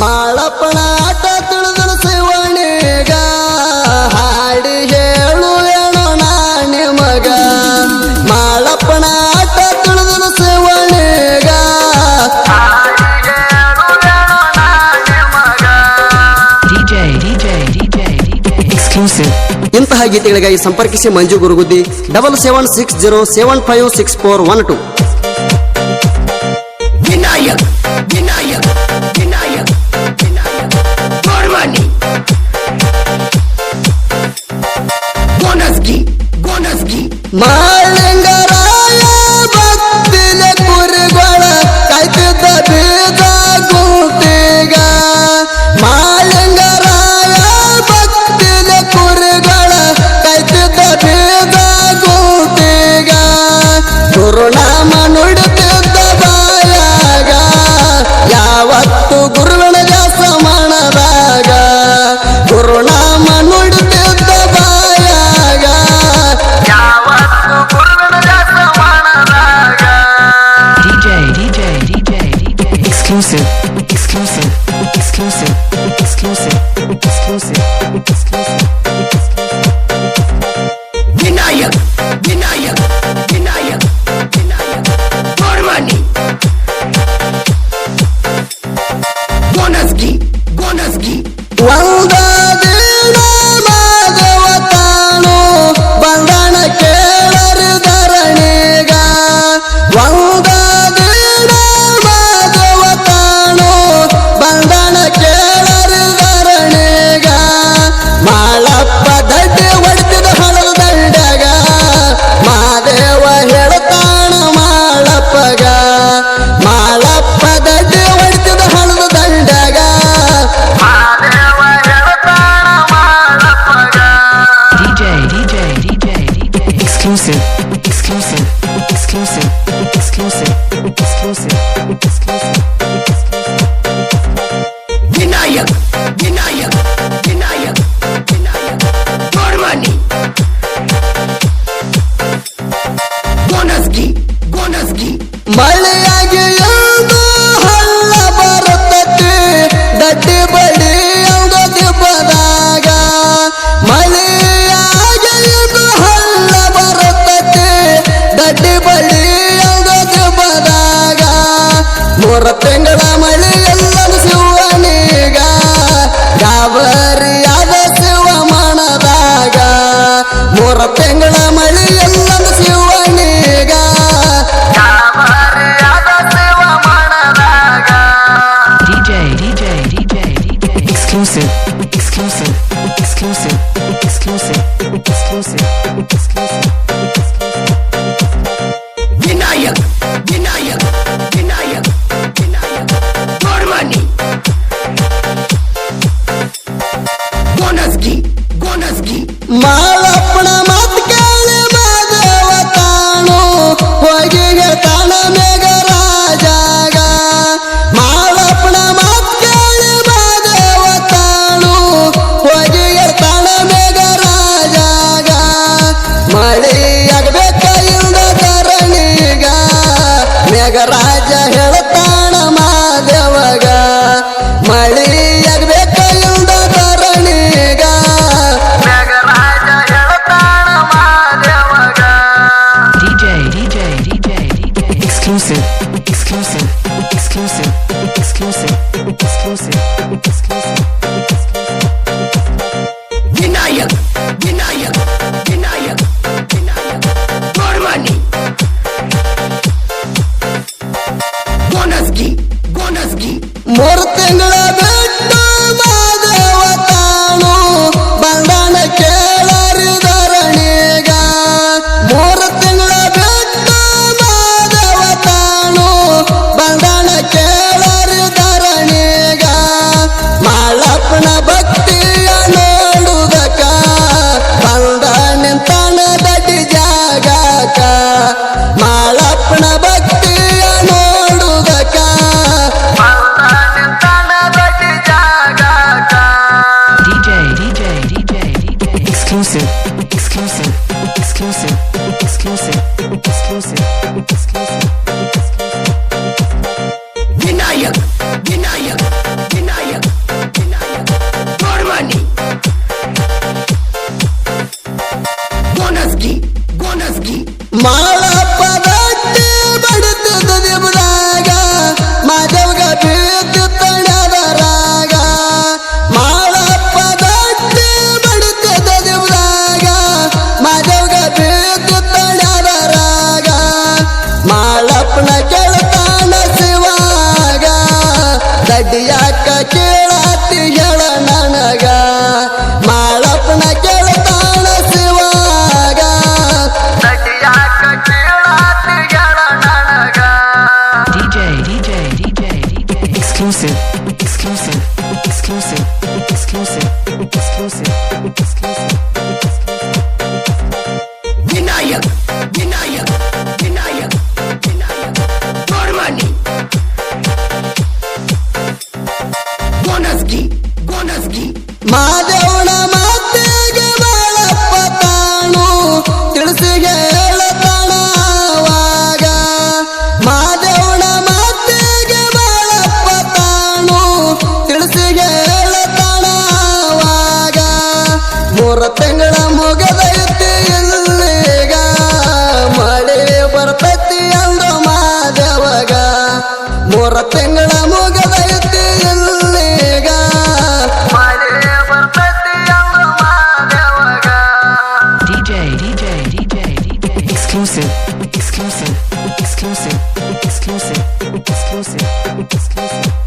ಬಾಳಪ್ಪಣ ಆಟ ತಿಳಿದನು ಶಿವಣಿಗ ಹಾಡಿ ಹೇಳು ಏನೋ ನಾ ನಿಮಗ ಮಾಳಪ್ಪಣ ಆಟ ತಿಳಿದನು ಶಿವಣಿಗ ಇಂತಹ ಗೀತೆಗಳಿಗಾಗಿ ಸಂಪರ್ಕಿಸಿ Manju Guruguddi double seven six zero seven five six four one two Vinayak Vinayak ಹೋದ ತಿಂಗಳ ಮಳೆ ಎಲ್ಲರೂ ಶಿವನೀಗ ಯಾವರಿಯಾದ ಶಿವ ಮನದಾಗ ಮೂರ ತಿಂಗಳ ಮಳೆ ಎಲ್ಲರೂ ಶಿವನೀಗ ಎಕ್ಸ್ಕ್ಲೂಸಿವ್ ತ್ಯಾಗರಾಜ ಹೇಳ್ತಾಣ ಮಾದೇವಗ. ಮಳಿಯಾಗಬೇಕ ಇಲ್ದ ಧರಣಿಗ ತ್ಯಾಗರಾಜ ಹೇಳ್ತಾಣ ಮಾದೇವಗ. DJ DJ DJ DJ exclusive exclusive muerte en la Mom. exclusive, exclusive, exclusive. Vinayak, Vinayak, Vinayak, More money. Bonus bonus. Mother. Exclusive, exclusive, exclusive, exclusive, exclusive.